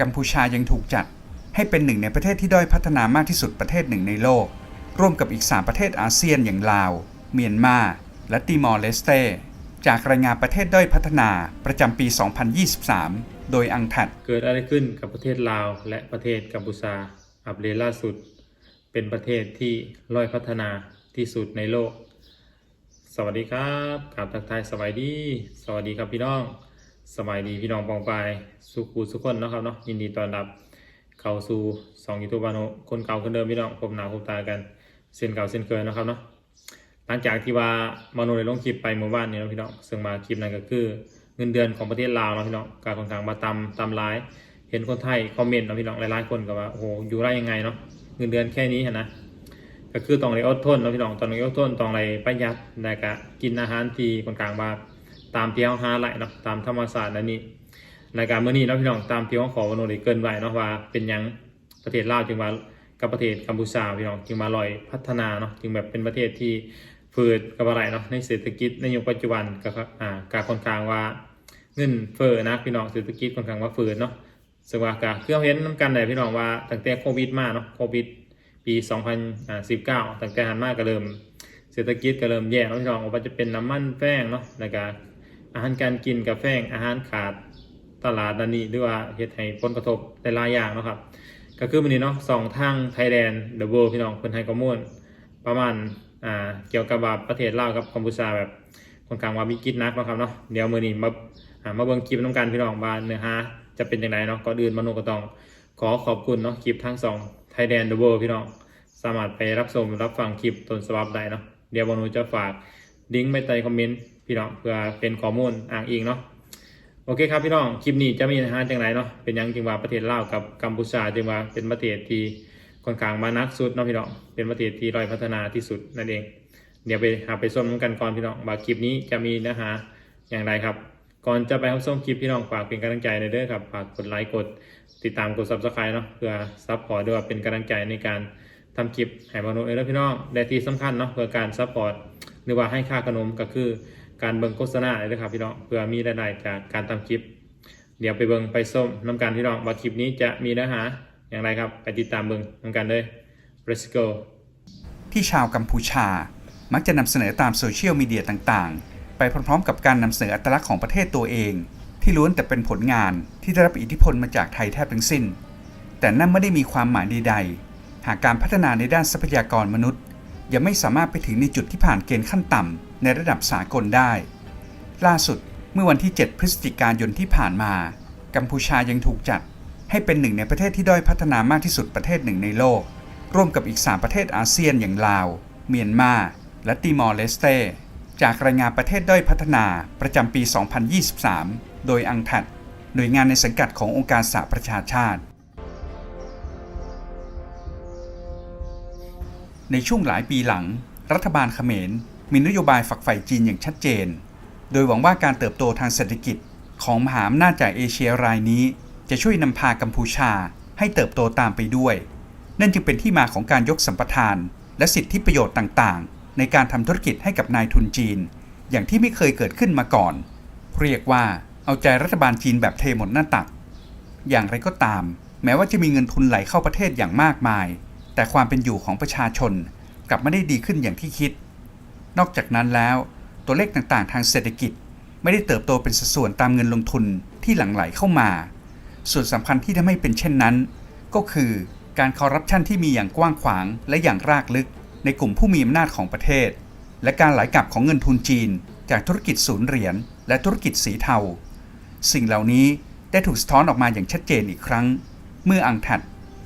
กัมพูชายังถูกจัด ให้เป็นหนึ่งในประเทศที่ด้อยพัฒนามากที่สุดประเทศหนึ่งในโลก ร่วมกับอีก 3 ประเทศอาเซียนอย่างลาว เมียนมา และติมอร์เลสเต จากรายงานประเทศด้อยพัฒนาประจำปี 2023 โดยอังถัดเกิดอะไรขึ้นกับประเทศลาว และประเทศกัมพูชา อัปเดตล่าสุด เป็นประเทศที่ร้อยพัฒนาที่สุดในโลก สวัสดีครับกราบทักทายสวัสดี สวัสดีครับพี่น้อง สวัสดีพี่น้องปองปายสุขูสุขคนนะครับเนาะยินดีต้อนรับเข้าสู่สองยูทูบานคนเก่าคนเดิมพี่น้องพบหนาพบตากันเส้นเก่าเส้นเคยนะครับเนาะหลังจากที่ว่ามาโนได้ลงคลิปไปเมื่อวานนี้นะพี่น้องซึ่งมาคลิปนั้นก็คือเงินเดือนของประเทศลาวนะพี่น้องการค่อนข้างมาตำตำร้าย เห็นคนไทยคอมเมนต์นะพี่น้องหลายๆคนก็ว่าโอ้โหอยู่ได้ยังไงเนาะเงินเดือนแค่นี้เห็นนะก็คือต้องไรอดทนนะพี่น้องต้องไรอดทนต้องไรประหยัดแล้วก็กินอาหารที่คนข้างว่า ตามเที่เฮาหาไหลเนาะตามธรรมศาสตร์นั่นนี่รายการเมื้อนี้เนาะพี่น้องตามเที่เฮาขอวาโนได้เกินไว้เนาะว่าเป็นยังประเทศลาวจึงว่ากับประเทศกัมพูชาพี่น้องจึงมาลอยพัฒนาเนาะจึงแบบเป็นประเทศที่ฝืดกับอะไรเนาะในเศรษฐกิจในยุคปัจจุบันก็อ่าการค่อนข้างว่าเงินเฟ้อนะพี่น้องเศรษฐกิจค่อนข้างว่าฝืนเนาะสว่ากาคือเราเห็นน้ำกันเลยพี่น้องว่าตั้งแต่โควิดมาเนาะโควิดปี 2019ตั้งแต่หันมาก็เริ่มเศรษฐกิจก็เริ่มแย่เนาะพี่น้องว่าจะเป็นน้ำมันแป้งเนาะแล้วก็ อาหารการกินกับแป้งอาหารขาดตลาดนันนี่หรือว่าเฮ็ดให้ผลกระทบหลายๆอย่างนะครับ ก็คือมันนี้เนาะสองทางไทยแลนด์เดอะเวิลด์พี่น้องเพิ่นให้ข้อมูลประมาณอ่าเกี่ยวกับว่าประเทศลาวกับกัมพูชาแบบค่อนข้างว่ามีกิจนักนะครับเนาะเดี๋ยวมือนี้มาอ่ามาเบิ่งคลิปน้ำกันพี่น้องว่าเนื้อหาจะเป็นยังไงเนาะก่อนอื่นมโนก็ต้องขอขอบคุณเนาะคลิปทั้งสองไทยแดนเดอะเวิพี่น้องสามารถไปรับชมรับฟังคลิปต้นฉบับได้เนาะเดี๋ยวมโนจะฝากลิงก์ไว้ใต้คอมเมนต์ พี่น้องเพื่อเป็นข้อมูลอ้างอิงเนาะโอเคครับพี่น้องคลิปนี้จะมีเนื้อหาจังไรเนาะเป็นยังจึงว่าประเทศลาวกับกัมพูชาจึงว่าเป็นประเทศที่ค่อนข้างมานักสุดเนาะพี่น้องเป็นประเทศที่ด้อยพัฒนาที่สุดนั่นเอง เดี๋ยวไปหาไปส้มกันก่อนพี่น้องว่าคลิปนี้จะมีเนื้อหาอย่างไรครับ ก่อนจะไปรับชมคลิปพี่น้องฝากเป็นกำลังใจในเด้อครับฝากกดไลค์กดติดตามกด subscribe เนาะเพื่อซัพพอร์ตด้วยเป็นกำลังใจในการทำคลิปให้มนุษย์เด้อพี่น้องและที่สำคัญเนาะเพื่อการซัพพอร์ตหรือว่าให้ค่าขนมก็คือ การเบิงโฆษณาเลยนะครับพี่น้องเพื่อมีรายได้จากการทำคลิป เดี๋ยวไปเบิงไปส้มน้ำกันพี่น้องว่าคลิปนี้จะมีเนื้อหาอย่างไรครับไปติดตามเบิงน้ำกันเลย let's go ที่ชาวกัมพูชา มักจะนำเสนอตามโซเชียลมีเดียต่างๆ ไปพร้อมๆ กับการนำเสนออัตลักษณ์ของประเทศตัวเอง ที่ล้วนแต่เป็นผลงานที่ได้รับอิทธิพลมาจากไทยแทบทั้งสิ้น แต่นั่นไม่ได้มีความหมายใดๆหากการพัฒนาในด้านทรัพยากรมนุษย์ ยังไม่สามารถไปถึงในจุดที่ผ่านเกณฑ์ขั้นต่ำในระดับสากลได้ ล่าสุดเมื่อวันที่ 7 พฤศจิกายนที่ผ่านมา กัมพูชายังถูกจัดให้เป็นหนึ่งในประเทศที่ด้อยพัฒนามากที่สุดประเทศหนึ่งในโลก ร่วมกับอีก 3 ประเทศอาเซียนอย่างลาว เมียนมา และติมอร์เลสเต จากรายงานประเทศด้อยพัฒนาประจำปี 2023 โดยอังถัดหน่วยงานในสังกัดขององค์การสหประชาชาติ ในช่วงหลายปีหลัง รัฐบาลเขมร มีนโยบายฝักใฝ่จีนอย่างชัดเจน โดยหวังว่าการเติบโตทางเศรษฐกิจของมหาอำนาจจากเอเชียรายนี้ จะช่วยนำพากัมพูชาให้เติบโตตามไปด้วย นั่นจึงเป็นที่มาของการยกสัมปทาน และสิทธิประโยชน์ต่างๆ ในการทำธุรกิจให้กับนายทุนจีน อย่างที่ไม่เคยเกิดขึ้นมาก่อน เรียกว่าเอาใจรัฐบาลจีนแบบเทหมดหน้าตัก อย่างไรก็ตาม แม้ว่าจะมีเงินทุนไหลเข้าประเทศอย่างมากมาย แต่ความเป็นอยู่ของประชาชนกลับไม่ได้ดีขึ้นอย่างที่คิด นอกจากนั้นแล้วตัวเลขต่างๆ ทางเศรษฐกิจ ไม่ได้เติบโตเป็นสัดส่วนตามเงินลงทุนที่หลั่งไหลเข้ามา ส่วนสำคัญที่ทำให้เป็นเช่นนั้น ก็คือการคอร์รัปชันที่มีอย่างกว้างขวางและอย่างรากลึก ในกลุ่มผู้มีอำนาจของประเทศ และการไหลกลับของเงินทุนจีน จากธุรกิจศูนย์เหรียญและธุรกิจสีเทา สิ่งเหล่านี้ได้ถูกสะท้อนออกมาอย่างชัดเจนอีกครั้ง เมื่ออังถัด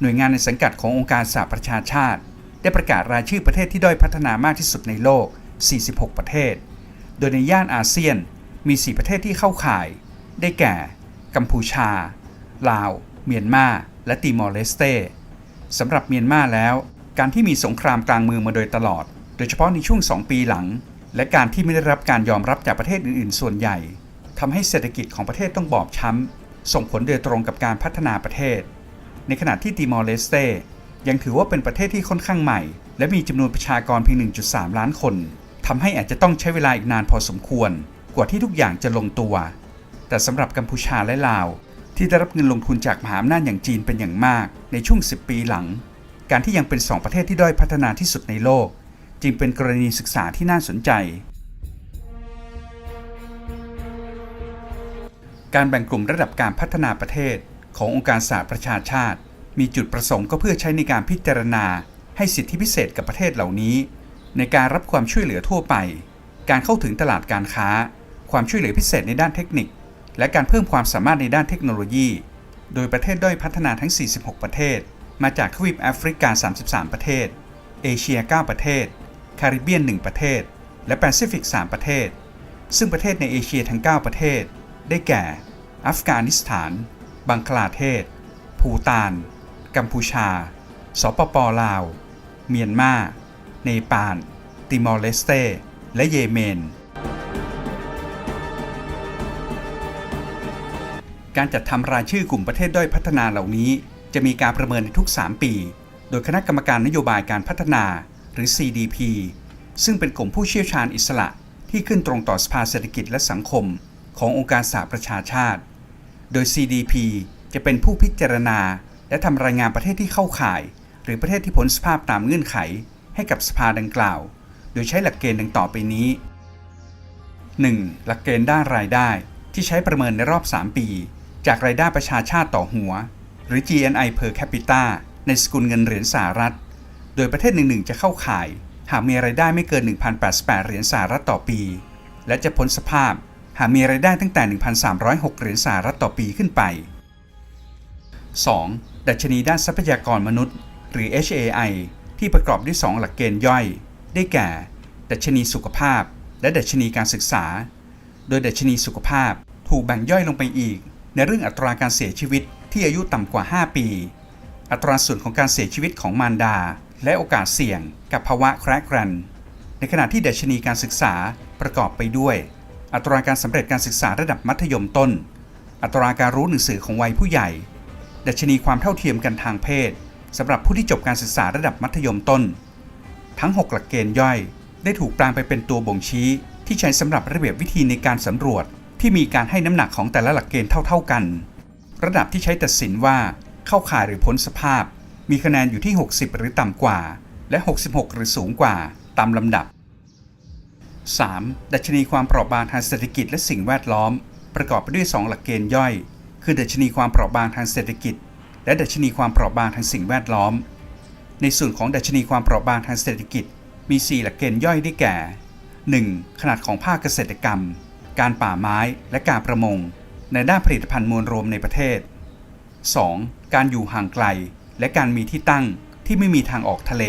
หน่วยงานในสังกัดขององค์การสหประชาชาติ ได้ประกาศรายชื่อประเทศที่ด้อยพัฒนามากที่สุดในโลก 46 ประเทศ โดยในย่านอาเซียนมี 4 ประเทศที่เข้าข่าย ได้แก่ กัมพูชา ลาว เมียนมา และติมอร์เลสเตสำหรับเมียนมาแล้ว การที่มีสงครามกลางเมืองมาโดยตลอด โดยเฉพาะในช่วง 2 ปีหลัง และการที่ไม่ได้รับการยอมรับจากประเทศอื่น ๆ ส่วนใหญ่ทำให้เศรษฐกิจของประเทศต้องบอบช้ำส่งผลโดยตรงกับการพัฒนาประเทศ ในขณะที่ติมอร์เลสเตยังถือว่าเป็นประเทศที่ค่อนข้างใหม่ และมีจำนวนประชากรเพียง 1.3 ล้านคนทำให้อาจจะต้องใช้เวลาอีกนานพอสมควร กว่าที่ทุกอย่างจะลงตัว แต่สำหรับกัมพูชาและลาว ที่ได้รับเงินลงทุนจากมหาอำนาจอย่างจีนเป็นอย่างมาก ในช่วง 10 ปีหลัง การที่ยังเป็นสองประเทศที่ด้อยพัฒนาที่สุดในโลก จึงเป็นกรณีศึกษาที่น่าสนใจ การแบ่งกลุ่มระดับการพัฒนาประเทศ ขององค์การสหประชาชาติ มีจุดประสงค์ก็เพื่อใช้ในการพิจารณา ให้สิทธิพิเศษกับประเทศเหล่านี้ ในการรับความช่วยเหลือทั่วไป การเข้าถึงตลาดการค้า ความช่วยเหลือพิเศษในด้านเทคนิค และการเพิ่มความสามารถในด้านเทคโนโลยี โดยประเทศด้อยพัฒนาทั้ง 46 ประเทศ มาจากทวีปแอฟริกา 33 ประเทศ เอเชีย 9 ประเทศแคริบเบียน 1 ประเทศ และแปซิฟิก 3 ประเทศ ซึ่งประเทศในเอเชียทั้ง 9 ประเทศ ได้แก่ อัฟกานิสถาน บังคลาเทศ ภูตาน กัมพูชา สปปลาว เมียนมา เนปาล ติมอร์เลสเต และเยเมน การจัดทำรายชื่อกลุ่มประเทศด้อยพัฒนาเหล่านี้ จะมีการประเมินในทุก 3 ปี โดยคณะกรรมการนโยบายการพัฒนา หรือ CDP ซึ่งเป็นกลุ่มผู้เชี่ยวชาญอิสระที่ขึ้นตรงต่อสภาเศรษฐกิจและสังคม ขององค์การสหประชาชาติ โดย CDP จะเป็นผู้พิจารณา และทำรายงานประเทศที่เข้าข่าย หรือประเทศที่พ้นสภาพตามเงื่อนไข ให้กับสภาดังกล่าว โดยใช้หลักเกณฑ์ดังต่อไปนี้ 1. หลักเกณฑ์ด้านรายได้ที่ใช้ประเมินในรอบ 3 ปี จากรายได้ประชาชาติต่อหัว หรือ GNI per capita ในสกุลเงินเหรียญสหรัฐ โดยประเทศหนึ่งๆจะเข้าข่าย หากมีรายได้ไม่เกิน 1,088 เหรียญสหรัฐต่อปี และจะพ้นสภาพ หากมีรายได้ตั้งแต่ 1,306 เหรียญสหรัฐต่อปีขึ้นไป 2. ดัชนีด้านทรัพยากรมนุษย์ หรือ HAI ที่ประกอบด้วย 2 หลักเกณฑ์ย่อย ได้แก่ ดัชนีสุขภาพ และดัชนีการศึกษา โดยดัชนีสุขภาพถูกแบ่งย่อยลงไปอีก ในเรื่องอัตราการเสียชีวิตที่อายุต่ำกว่า 5 ปี อัตราส่วนของการเสียชีวิตของมารดา และโอกาสเสี่ยง กับภาวะแครกรัน ในขณะที่ดัชนีการศึกษาประกอบไปด้วย อัตราการสำเร็จการศึกษาระดับมัธยมต้น อัตราการรู้หนังสือของวัยผู้ใหญ่ ดัชนีความเท่าเทียมกันทางเพศสำหรับผู้ที่จบการศึกษาระดับมัธยมต้น ทั้ง 6 หลักเกณฑ์ย่อย ได้ถูกแปลงไปเป็นตัวบ่งชี้ ที่ใช้สำหรับระเบียบวิธีในการสำรวจ ที่มีการให้น้ำหนักของแต่ละหลักเกณฑ์เท่า ๆกัน ระดับที่ใช้ตัดสินว่าเข้าข่ายหรือพ้นสภาพ มีคะแนนอยู่ที่ 60 หรือต่ำกว่า และ 66 หรือสูงกว่าตามลำดับ 3. ดัชนีความเปราะบางทางเศรษฐกิจและสิ่งแวดล้อม ประกอบไปด้วย 2 หลักเกณฑ์ย่อย คือดัชนีความเปราะบางทางเศรษฐกิจ และดัชนีความเปราะบางทางสิ่งแวดล้อม ในส่วนของดัชนีความเปราะบางทางเศรษฐกิจ มี 4 หลักเกณฑ์ย่อยได้แก่ 1. ขนาดของภาคเกษตรกรรม การป่าไม้และการประมง ในด้านผลิตภัณฑ์มวลรวมในประเทศ 2. การอยู่ห่างไกล และการมีที่ตั้งที่ไม่มีทางออกทะเล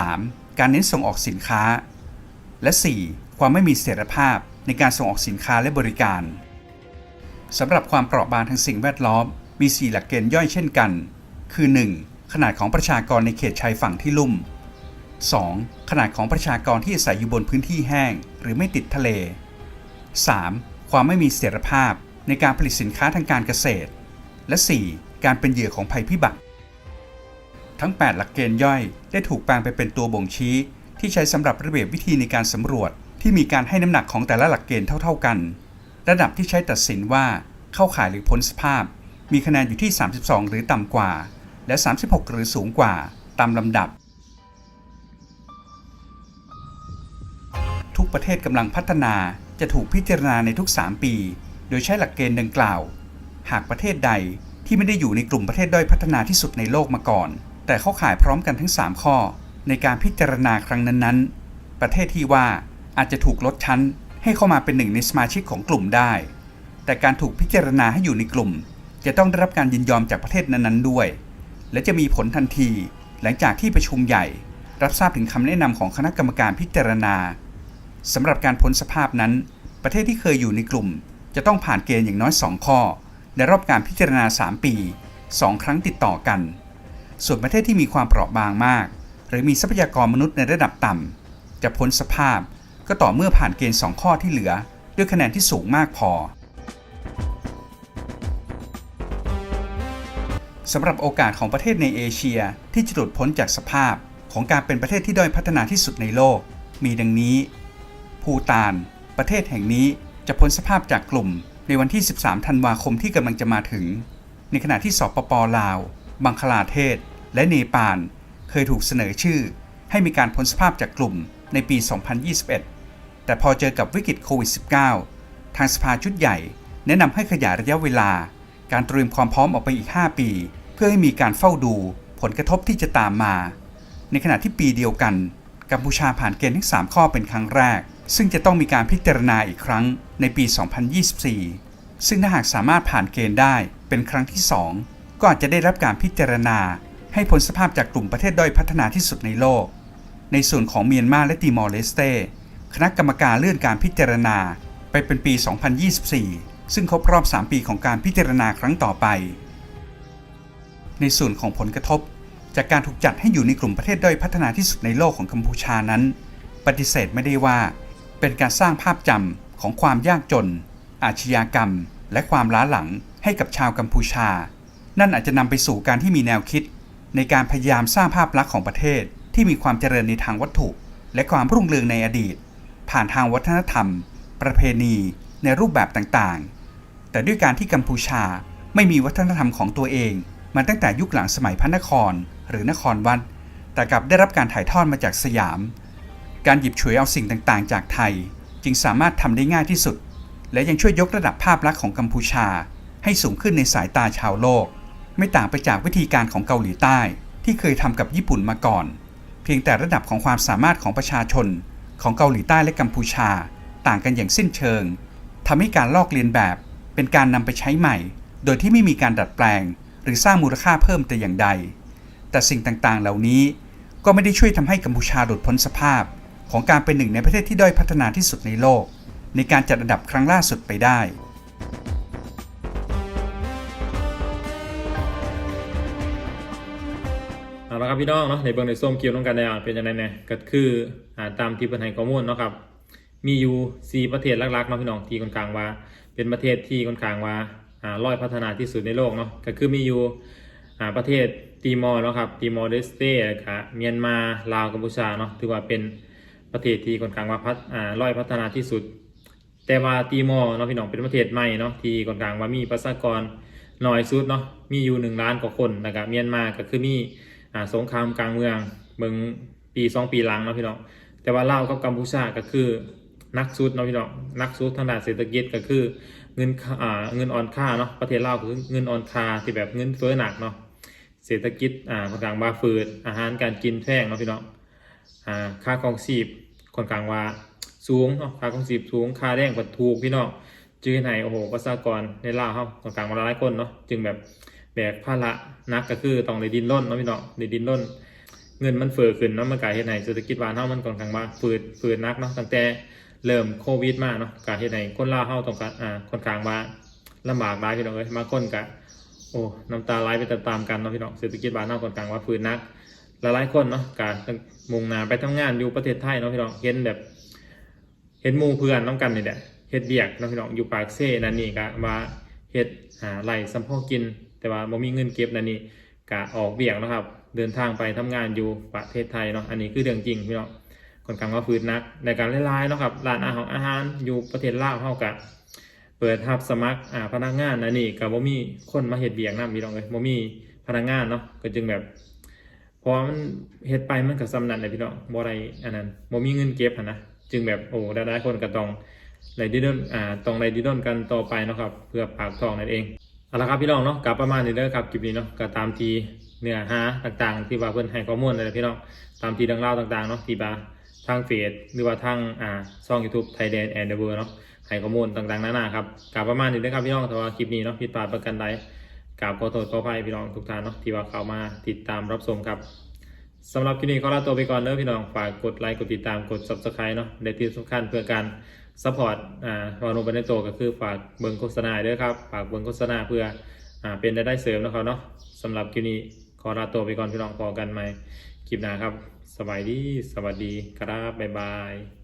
3. การเน้นส่งออกสินค้า และ 4. ความไม่มีเสถียรภาพในการส่งออกสินค้าและบริการสำหรับความเปราะบางทางสิ่งแวดล้อม มี 4 หลักเกณฑ์ย่อยเช่นกัน คือ 1. ขนาดของประชากรในเขตชายฝั่งที่ลุ่ม 2. ขนาดของประชากรที่อาศัยอยู่บนพื้นที่แห้ง หรือไม่ติดทะเล 3. ความไม่มีเสถียรภาพในการผลิตสินค้าทางการเกษตร และ 4. การเป็นเหยื่อของภัยพิบัติ ทั้ง 8 หลักเกณฑ์ย่อยได้ถูกแปลงไปเป็นตัวบ่งชี้ ที่ใช้สำหรับระเบียบวิธีในการสำรวจที่มีการให้น้ำหนักของแต่ละหลักเกณฑ์เท่า ๆกัน ระดับที่ใช้ตัดสินว่าเข้าข่ายหรือพ้นสภาพ มีคะแนนอยู่ที่ 32 หรือต่ำกว่า และ 36 หรือสูงกว่า ตามลำดับ ทุกประเทศกำลังพัฒนาจะถูกพิจารณาในทุก 3 ปี โดยใช้หลักเกณฑ์ดังกล่าว หากประเทศใดที่ไม่ได้อยู่ในกลุ่มประเทศด้อยพัฒนาที่สุดในโลกมาก่อน แต่เข้าข่ายพร้อมกันทั้ง 3 ข้อ ในการพิจารณาครั้งนั้นๆ ประเทศที่ว่าอาจจะถูกลดชั้นให้เข้ามาเป็นหนึ่งในสมาชิกของกลุ่มได้ แต่การถูกพิจารณาให้อยู่ในกลุ่ม จะต้องได้รับการยินยอมจากประเทศนั้นๆด้วย และจะมีผลทันที หลังจากที่ประชุมใหญ่ รับทราบถึงคำแนะนำของคณะกรรมการพิจารณาสำหรับการพ้นสภาพนั้น ประเทศที่เคยอยู่ในกลุ่ม จะต้องผ่านเกณฑ์อย่างน้อย 2 ข้อ ในรอบการพิจารณา 3 ปี 2 ครั้งติดต่อกัน ส่วนประเทศที่มีความเปราะบางมาก หรือมีทรัพยากรมนุษย์ในระดับต่ำ จะพ้นสภาพก็ต่อเมื่อผ่านเกณฑ์ 2 ข้อที่เหลือ ด้วยคะแนนที่สูงมากพอสำหรับโอกาสของประเทศในเอเชียที่จะหลุดพ้นจากสภาพของการเป็นประเทศที่ด้อยพัฒนาที่สุดในโลก มีดังนี้ ภูตาน ประเทศแห่งนี้จะพ้นสภาพจากกลุ่มในวันที่ 13 ธันวาคมที่กำลังจะมาถึง ในขณะที่สปปลาว บังคลาเทศ และเนปาล เคยถูกเสนอชื่อ ให้มีการพ้นสภาพจากกลุ่มในปี 2021 แต่พอเจอกับวิกฤตโควิด -19 ทางสภาชุดใหญ่ แนะนำให้ขยายระยะเวลา การเตรียมความพร้อมออกไปอีก 5 ปี เพื่อให้มีการเฝ้าดูผลกระทบที่จะตามมา ในขณะที่ปีเดียวกัน กัมพูชาผ่านเกณฑ์ทั้ง 3 ข้อเป็นครั้งแรก ซึ่งจะต้องมีการพิจารณาอีกครั้งในปี 2024 ซึ่งถ้าหากสามารถผ่านเกณฑ์ได้เป็นครั้งที่ 2 ก็อาจจะได้รับการพิจารณา ให้พ้นสภาพจากกลุ่มประเทศด้อยพัฒนาที่สุดในโลก ในส่วนของเมียนมาและติมอร์เลสเตคณะกรรมการเลื่อนการพิจารณาไปเป็นปี 2024 ซึ่งครบรอบ 3 ปีของการพิจารณาครั้งต่อไป ในส่วนของผลกระทบ จากการถูกจัดให้อยู่ในกลุ่มประเทศด้อยพัฒนาที่สุดในโลกของกัมพูชานั้น ปฏิเสธไม่ได้ว่า เป็นการสร้างภาพจำของความยากจน อาชญากรรม และความล้าหลังให้กับชาวกัมพูชา นั่นอาจจะนำไปสู่การที่มีแนวคิด ในการพยายามสร้างภาพลักษณ์ของประเทศที่มีความเจริญในทางวัตถุ และความรุ่งเรืองในอดีต ผ่านทางวัฒนธรรม ประเพณี ในรูปแบบต่างๆ แต่ด้วยการที่กัมพูชาไม่มีวัฒนธรรมของตัวเองมาตั้งแต่ยุคหลังสมัยพระนคร หรือนครวัดแต่กลับได้รับการถ่ายทอดมาจากสยาม การหยิบฉวยเอาสิ่งต่างๆ จากไทย จึงสามารถทำได้ง่ายที่สุด และยังช่วยยกระดับภาพลักษณ์ของกัมพูชา ให้สูงขึ้นในสายตาชาวโลก ไม่ต่างไปจากวิธีการของเกาหลีใต้ ที่เคยทำกับญี่ปุ่นมาก่อน เพียงแต่ระดับของความสามารถของประชาชน ของเกาหลีใต้และกัมพูชา ต่างกันอย่างสิ้นเชิงทำให้การลอกเลียนแบบ เป็นการนำไปใช้ใหม่ โดยที่ไม่มีการดัดแปลง หรือสร้างมูลค่าเพิ่มแต่อย่างใด แต่สิ่งต่างๆ เหล่านี้ก็ไม่ได้ช่วยทำให้กัมพูชาหลุดพ้นสภาพ ของการเป็นหนึ่งในประเทศที่ด้อยพัฒนาที่สุดในโลก ในการจัดอันดับครั้งล่าสุดไปได้ เอาละครับพี่น้องเนาะในเบื้องในส้มเกี่ยวน้องกันได้อะเป็นยังไงเนี่ยก็คืออ่าตามที่เพิ่นให้ข้อมูลเนาะครับ มีอยู่ 4 ประเทศหลักๆเนาะพี่น้องที่ค่อนข้างว่า เป็นประเทศที่ค่อนข้างว่าอ่าร้อยพัฒนาที่สุดในโลกเนาะก็คือมีอยู่อ่าประเทศตีมอร์เนาะครับตีมอร์เดสเตครับเมียนมาลาวกัมพูชาเนาะถือว่าเป็นประเทศที่ค่อนข้างว่าพัฒอ่าร้อยพัฒนาที่สุด แต่ว่าตีมอร์เนาะพี่น้องเป็นประเทศใหม่เนาะที่ค่อนข้างว่ามีประชากรน้อยสุดเนาะมีอยู่หนึ่งล้านกว่าคนนะครับเมียนมาก็คือมี อ่าสงครามกลางเมืองเมืองปีสองปีหลังเนาะพี่น้องแต่ว่าลาวกับกัมพูชาก็คือนักสุดเนาะพี่น้องนักสุดทางด้านเศรษฐกิจก็คือเงินอ่าเงินอ่อนค่าเนาะประเทศลาวคือเงินอ่อนค่าที่แบบเงินเฟ้อหนักเนาะเศรษฐกิจอ่าค่อนข้างว่าฝืดอาหารการกินแพงเนาะพี่น้องอ่าค่าครองชีพค่อนข้างว่าสูงเนาะค่าของชีพสูงค่าแรงก็ถูกพี่น้องจึงให้โอ้โหประชากรในลาวเฮาต่างๆมาหลายคนเนาะจึงแบบ แบกภาระนักก็คือต้องได้ดินร่นเนาะพี่น้องได้ดินร่น เงินมันเฟ้อขึ้นเนาะมันกลายเฮ็ดให้เศรษฐกิจบ้านเฮามันค่อนข้างว่าฝืดฝืดนักเนาะตั้งแต่เริ่มโควิดมาเนาะกลายเฮ็ดให้คนลาวเฮาต้องการอ่าค่อนข้างว่าลำบากหลายพี่น้องเอ้ยบาคนก็โอ้น้ำตาไหลไปตามๆกันเนาะพี่น้องเศรษฐกิจบ้านเฮาค่อนข้างว่าฝืดนักหลายๆคนเนาะการมุ่งหน้าไปทำงานอยู่ประเทศไทยเนาะพี่น้องเห็นแบบ เห็นหมู่เพื่อนน้องกันนี่แหละเฮ็ดเบียกเน้องพี่น้องอยู่ปากเซ่นั่นนี่ก็ว่าเฮ็ดหาไหลสำพอกิน แต่ว่าบ่มีเงินเก็บนั่นนี่ก็ออกเบียกนะครับ เดินทางไปทำงานอยู่ประเทศไทยเนาะอันนี้คือเรื่องจริงพี่น้องคนข้างว่าฝืนนักในการหลายๆเนาะครับร้านอาหารอาหารอยู่ประเทศลาวเฮาก็เปิดรับสมัครอ่าพนักงานอันนี้ก็บ่มีคนมาเฮ็ดเบียกนำพี่น้องเอ้ยบ่มีพนักงานเนาะก็จึงแบบเพอมันเฮ็ดไปมันก็สำนันเลยพี่น้องบ่ได้อันนั้นบ่มีเงินเก็บนะจึงแบบโอ้หลายๆคนก็ต้องไล่ดิ้นรนอ่าต้องไล่ดิ้นรนกันต่อไปเนาะครับ เพื่อปากท้องนั่นเอง เอาละครับพี่น้องเนาะกับประมาณนี้เด้อครับคลิปนี้เนาะก็ตามทีเนื้อหาต่างๆ ที่ว่าเพิ่อนให้ข้อมูลนั่นะพี่น้องตามทีดังเล่าต่างๆเนาะที่ว่าทางเฟซหรือว่าทางอ่าช่อง YouTube Thailand and the World เนาะให้ข้อมูลต่างๆนานาครับกับประมาณนี้เด้อครับพี่น้องแต่ว่าคลิปนี้เนาะผิดพลาดประกันใดกราบขอโทษขออภัยพี่น้องทุกท่านเนาะที่ว่าเข้ามาติดตามรับชมครับสำหรับคลิปนี้ขอลาตัวไปก่อนเด้อพี่น้องฝากกดไลค์กดติดตามกด subscribe เนาะในที่สำคัญเพื่อการ ซัพพอร์ตอ่าวอนุบันโตก็คือฝากเบิงโฆษณาด้วยครับ ฝากเบิงโฆษณาเพื่ออ่าเป็นรายได้เสริมนะครับเนาะสำหรับคลิปนี้ขอลาตัวไปก่อนพี่น้องพอกันใหม่คลิปหน้าครับ สบายดี สวัสดีครับบ๊ายบาย